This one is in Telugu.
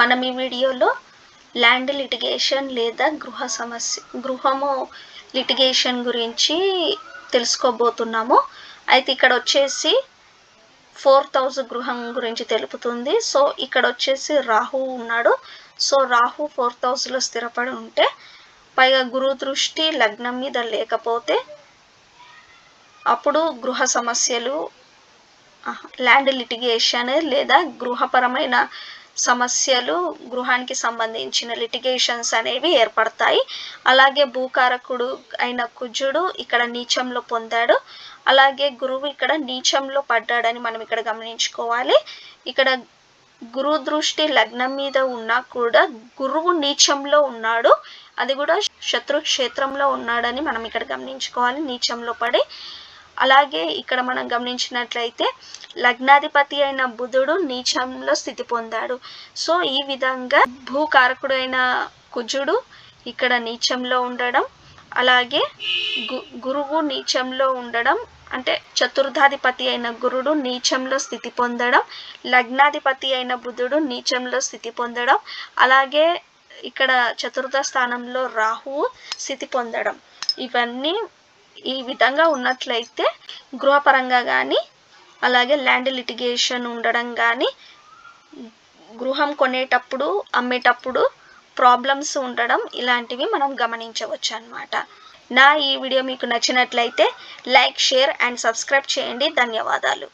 మనం ఈ వీడియోలో ల్యాండ్ లిటిగేషన్ లేదా గృహ సమస్య గృహము లిటిగేషన్ గురించి తెలుసుకోబోతున్నాము. అయితే ఇక్కడ వచ్చేసి ఫోర్త్ థౌజండ్ గృహం గురించి తెలుపుతుంది. సో ఇక్కడ వచ్చేసి రాహు ఉన్నాడు. సో రాహు ఫోర్త్ థౌజండ్లో స్థిరపడి ఉంటే పైగా గురు దృష్టి లగ్నం మీద లేకపోతే అప్పుడు గృహ సమస్యలు ల్యాండ్ లిటిగేషన్ లేదా గృహపరమైన సమస్యలు గృహానికి సంబంధించిన లిటిగేషన్స్ అనేవి ఏర్పడతాయి. అలాగే భూకారకుడు అయిన కుజుడు ఇక్కడ నీచంలో పొందాడు. అలాగే గురువు ఇక్కడ నీచంలో పడ్డాడని మనం ఇక్కడ గమనించుకోవాలి. ఇక్కడ గురు దృష్టి లగ్నం మీద ఉన్నా కూడా గురువు నీచంలో ఉన్నాడు. అది కూడా శత్రు క్షేత్రంలో ఉన్నాడని మనం ఇక్కడ గమనించుకోవాలి. నీచంలో పడి అలాగే ఇక్కడ మనం గమనించినట్లయితే లగ్నాధిపతి అయిన బుధుడు నీచంలో స్థితి పొందాడు. సో ఈ విధంగా భూకారకుడైన కుజుడు ఇక్కడ నీచంలో ఉండడం అలాగే గు గురువు నీచంలో ఉండడం అంటే చతుర్థాధిపతి అయిన గురుడు నీచంలో స్థితి పొందడం లగ్నాధిపతి అయిన బుధుడు నీచంలో స్థితి పొందడం అలాగే ఇక్కడ చతుర్థ స్థానంలో రాహువు స్థితి పొందడం. ఇవన్నీ ఈ విధంగా ఉన్నట్లయితే గృహపరంగా కానీ అలాగే ల్యాండ్ లిటిగేషన్ ఉండడం కానీ గృహం కొనేటప్పుడు అమ్మేటప్పుడు ప్రాబ్లమ్స్ ఉండడం ఇలాంటివి మనం గమనించవచ్చు అన్నమాట నా ఈ వీడియో మీకు నచ్చినట్లయితే లైక్ షేర్ అండ్ సబ్స్క్రైబ్ చేయండి. ధన్యవాదాలు.